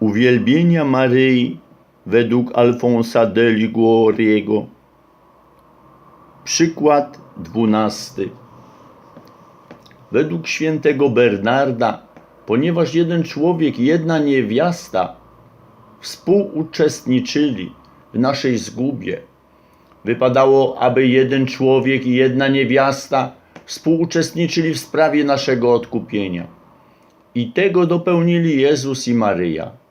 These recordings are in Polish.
Uwielbienia Maryi według Alfonsa de Liguoriego. Przykład dwunasty. Według świętego Bernarda, ponieważ jeden człowiek i jedna niewiasta współuczestniczyli w naszej zgubie, wypadało, aby jeden człowiek i jedna niewiasta współuczestniczyli w sprawie naszego odkupienia. I tego dopełnili Jezus i Maryja.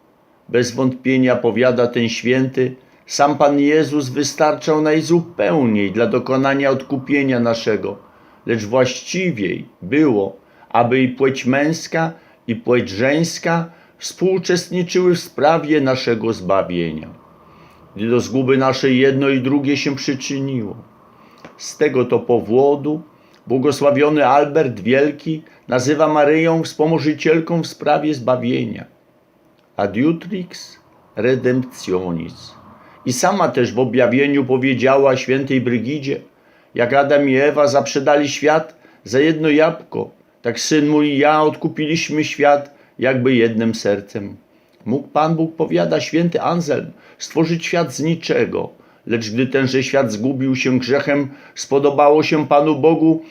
Bez wątpienia powiada ten święty, sam Pan Jezus wystarczał najzupełniej dla dokonania odkupienia naszego, lecz właściwiej było, aby i płeć męska, i płeć żeńska współuczestniczyły w sprawie naszego zbawienia. Gdy do zguby naszej jedno i drugie się przyczyniło. Z tego to powodu błogosławiony Albert Wielki nazywa Maryją wspomożycielką w sprawie zbawienia. Adiutrix redemptionis. I sama też w objawieniu powiedziała świętej Brygidzie, jak Adam i Ewa zaprzedali świat za jedno jabłko, tak syn mój i ja odkupiliśmy świat jakby jednym sercem. Mógł Pan Bóg, powiada święty Anselm, stworzyć świat z niczego, lecz gdy tenże świat zgubił się grzechem, spodobało się Panu Bogu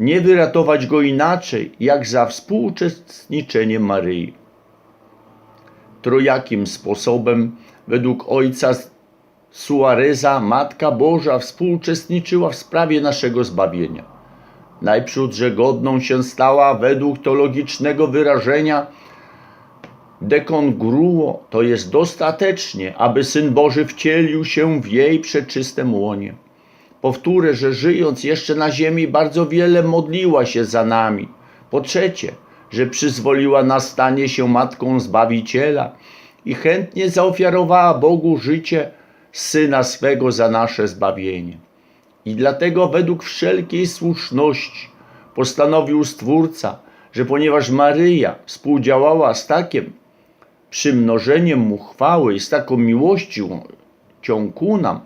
nie wyratować go inaczej, jak za współuczestniczeniem Maryi. Trojakim sposobem, według ojca Suareza, Matka Boża współuczestniczyła w sprawie naszego zbawienia. Najprzód, że godną się stała według teologicznego wyrażenia dekongruo, to jest dostatecznie, aby Syn Boży wcielił się w jej przeczystym łonie. Powtórzę, że żyjąc jeszcze na ziemi bardzo wiele modliła się za nami. Po trzecie, że przyzwoliła na stanie się Matką Zbawiciela i chętnie zaofiarowała Bogu życie Syna swego za nasze zbawienie. I dlatego według wszelkiej słuszności postanowił Stwórca, że ponieważ Maryja współdziałała z takim przymnożeniem mu chwały i z taką miłością ku nam,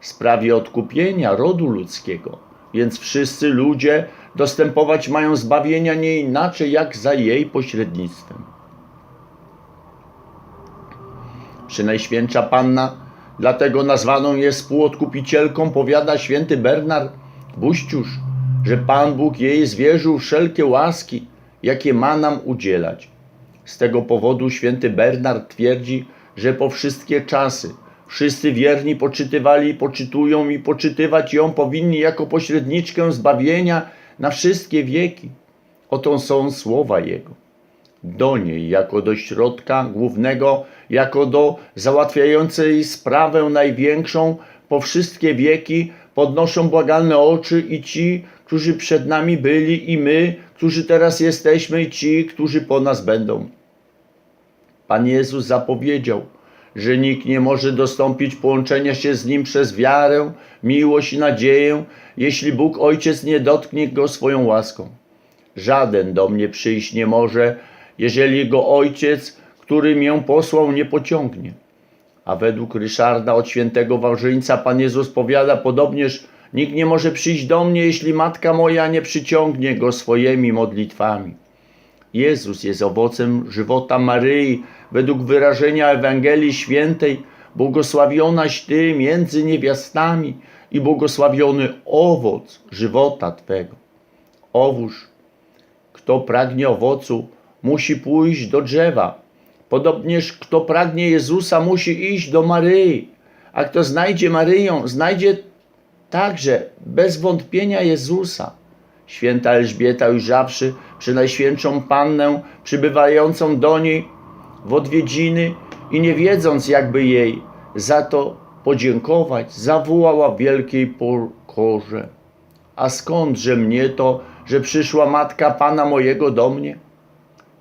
w sprawie odkupienia rodu ludzkiego, więc wszyscy ludzie dostępować mają zbawienia nie inaczej jak za jej pośrednictwem. Przynajświętsza Panna, dlatego nazwaną jest współodkupicielką, powiada święty Bernard Buściusz, że Pan Bóg jej zwierzył wszelkie łaski, jakie ma nam udzielać. Z tego powodu święty Bernard twierdzi, że po wszystkie czasy wszyscy wierni poczytywali, poczytują i poczytywać ją powinni jako pośredniczkę zbawienia na wszystkie wieki. Oto są słowa Jego. Do niej, jako do środka głównego, jako do załatwiającej sprawę największą, po wszystkie wieki podnoszą błagalne oczy i ci, którzy przed nami byli, i my, którzy teraz jesteśmy, i ci, którzy po nas będą. Pan Jezus zapowiedział, że nikt nie może dostąpić połączenia się z Nim przez wiarę, miłość i nadzieję, jeśli Bóg Ojciec nie dotknie go swoją łaską. Żaden do mnie przyjść nie może, jeżeli go Ojciec, który mię posłał, nie pociągnie. A według Ryszarda od świętego Wawrzyńca Pan Jezus powiada podobnież, nikt nie może przyjść do mnie, jeśli matka moja nie przyciągnie go swoimi modlitwami. Jezus jest owocem żywota Maryi, według wyrażenia Ewangelii Świętej, błogosławionaś Ty między niewiastami i błogosławiony owoc żywota Twego. Owóż, kto pragnie owocu, musi pójść do drzewa. Podobnież kto pragnie Jezusa, musi iść do Maryi. A kto znajdzie Maryję, znajdzie także bez wątpienia Jezusa. Święta Elżbieta ujrzawszy Najświętszą Pannę przybywającą do niej w odwiedziny i nie wiedząc jakby jej za to podziękować, zawołała w wielkiej pokorze. A skądże mnie to, że przyszła matka Pana mojego do mnie?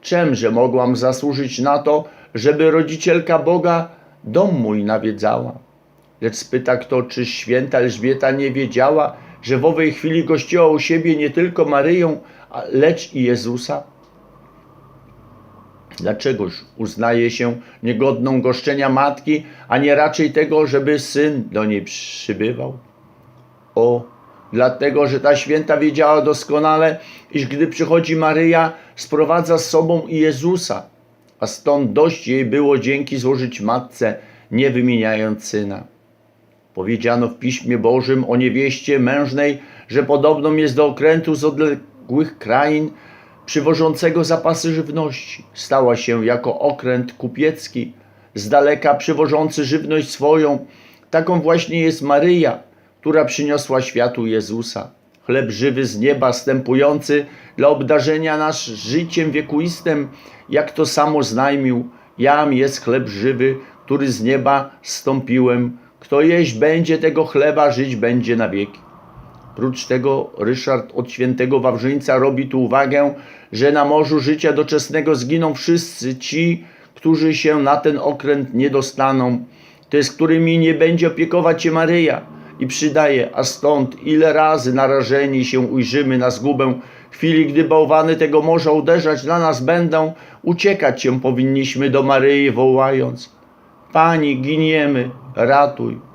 Czemże mogłam zasłużyć na to, żeby rodzicielka Boga dom mój nawiedzała? Lecz spyta kto, czy święta Elżbieta nie wiedziała, że w owej chwili gościła u siebie nie tylko Maryję, lecz i Jezusa? Dlaczegoż uznaje się niegodną goszczenia matki, a nie raczej tego, żeby syn do niej przybywał? O, dlatego, że ta święta wiedziała doskonale, iż gdy przychodzi Maryja, sprowadza z sobą i Jezusa. a stąd dość jej było dzięki złożyć matce, nie wymieniając syna. Powiedziano w Piśmie Bożym o niewieście mężnej, że podobną jest do okrętu z odległych krain przywożącego zapasy żywności. Stała się jako okręt kupiecki, z daleka przywożący żywność swoją. Taką właśnie jest Maryja, która przyniosła światu Jezusa. Chleb żywy z nieba, stępujący dla obdarzenia nas życiem wiekuistym, jak to samo znajmił. Jam jest chleb żywy, który z nieba stąpiłem. Kto jeść będzie tego chleba, żyć będzie na wieki. Prócz tego Ryszard od świętego Wawrzyńca robi tu uwagę, że na morzu życia doczesnego zginą wszyscy ci, którzy się na ten okręt nie dostaną, to jest którymi nie będzie opiekować się Maryja. I przydaje, a stąd ile razy narażeni się ujrzymy na zgubę, w chwili gdy bałwany tego morza uderzać na nas będą, uciekać się powinniśmy do Maryi wołając, Pani, giniemy, ratuj.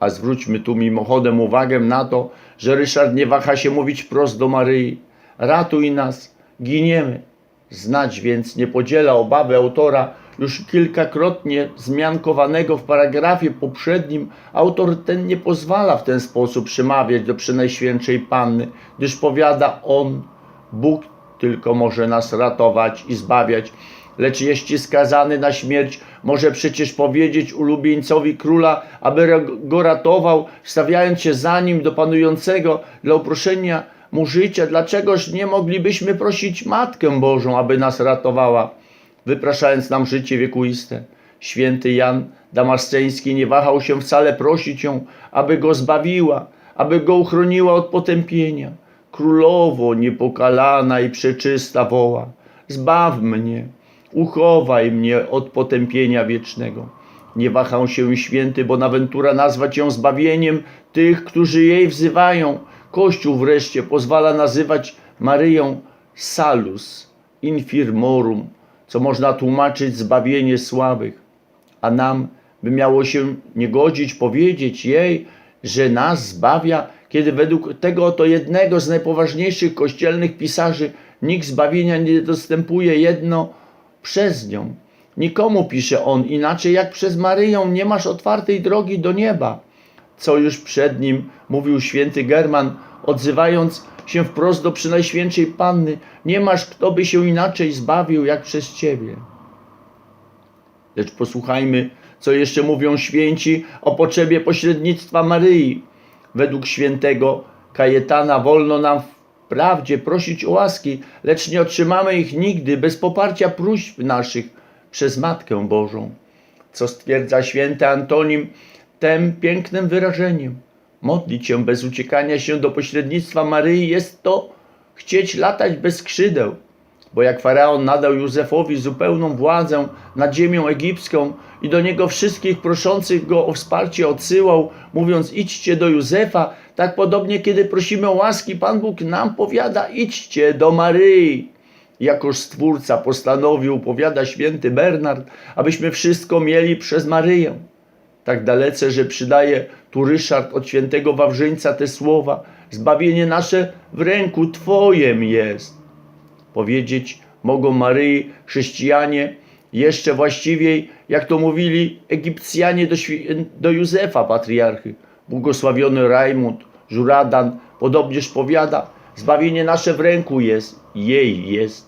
A zwróćmy tu mimochodem uwagę na to, że Ryszard nie waha się mówić wprost do Maryi. Ratuj nas, giniemy. Znać więc nie podziela obawy autora, już kilkakrotnie zmiankowanego w paragrafie poprzednim. Autor ten nie pozwala w ten sposób przemawiać do Przenajświętszej Panny, gdyż powiada on, Bóg tylko może nas ratować i zbawiać. Lecz jeśli skazany na śmierć, może przecież powiedzieć ulubieńcowi króla, aby go ratował, stawiając się za nim do panującego dla uproszenia mu życia. Dlaczegoż nie moglibyśmy prosić Matkę Bożą, aby nas ratowała, wypraszając nam życie wiekuiste? Święty Jan Damasceński nie wahał się wcale prosić ją, aby go zbawiła, aby go uchroniła od potępienia. Królowo niepokalana i przeczysta woła, zbaw mnie, uchowaj mnie od potępienia wiecznego. Nie wahał się święty Bonaventura nazwać ją zbawieniem tych, którzy jej wzywają. Kościół wreszcie pozwala nazywać Maryją salus infirmorum, co można tłumaczyć zbawienie słabych. A nam by miało się nie godzić powiedzieć jej, że nas zbawia, kiedy według tego oto jednego z najpoważniejszych kościelnych pisarzy nikt zbawienia nie dostępuje jedno przez nią. Nikomu pisze on inaczej jak przez Maryją nie masz otwartej drogi do nieba, co już przed nim mówił święty German, odzywając się wprost do Przynajświętszej Panny, nie masz kto by się inaczej zbawił jak przez Ciebie. Lecz posłuchajmy, co jeszcze mówią święci o potrzebie pośrednictwa Maryi. Według świętego Kajetana wolno nam wprawdzie prosić o łaski, lecz nie otrzymamy ich nigdy bez poparcia próśb naszych przez Matkę Bożą. Co stwierdza święty Antonim tym pięknym wyrażeniem. Modlić się bez uciekania się do pośrednictwa Maryi jest to chcieć latać bez skrzydeł. Bo jak faraon nadał Józefowi zupełną władzę nad ziemią egipską i do niego wszystkich proszących go o wsparcie odsyłał, mówiąc idźcie do Józefa, tak podobnie kiedy prosimy o łaski, Pan Bóg nam powiada idźcie do Maryi. Jakoż Stwórca postanowił, powiada święty Bernard, abyśmy wszystko mieli przez Maryję. Tak dalece, że przydaje tu Ryszard od świętego Wawrzyńca te słowa, zbawienie nasze w ręku Twojem jest powiedzieć mogą Maryi chrześcijanie, jeszcze właściwiej, jak to mówili Egipcjanie do, do Józefa, patriarchy. Błogosławiony Rajmund, Żuradan, podobnież powiada, zbawienie nasze w ręku jest, jej jest.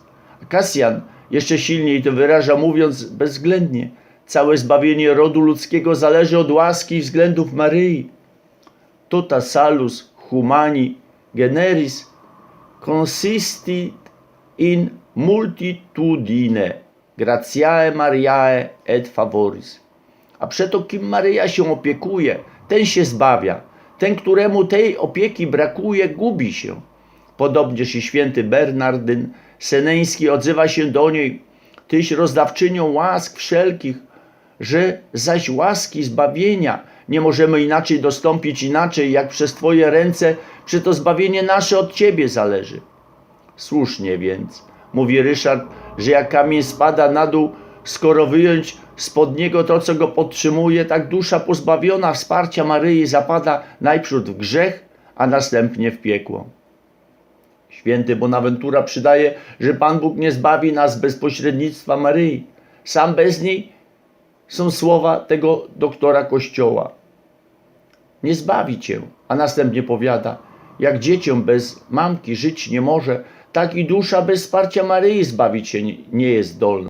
Kasjan jeszcze silniej to wyraża, mówiąc bezwzględnie, całe zbawienie rodu ludzkiego zależy od łaski i względów Maryi. Tota salus humani generis consistit in multitudine gratiae Mariae et favoris. A przeto kim Maryja się opiekuje, ten się zbawia. Ten, któremu tej opieki brakuje, gubi się. Podobnież i święty Bernardyn Seneński odzywa się do niej, tyś rozdawczynią łask wszelkich, że zaś łaski zbawienia nie możemy inaczej dostąpić inaczej, jak przez Twoje ręce, przy to zbawienie nasze od Ciebie zależy. Słusznie więc, mówi Ryszard, że jak kamień spada na dół, skoro wyjąć spod niego to, co go podtrzymuje, tak dusza pozbawiona wsparcia Maryi zapada najpierw w grzech, a następnie w piekło. Święty Bonaventura przydaje, że Pan Bóg nie zbawi nas bez pośrednictwa Maryi. Sam bez niej są słowa tego doktora Kościoła. Nie zbawi cię, a następnie powiada, jak dziecię bez mamki żyć nie może, tak i dusza bez wsparcia Maryi zbawić się nie- jest zdolna.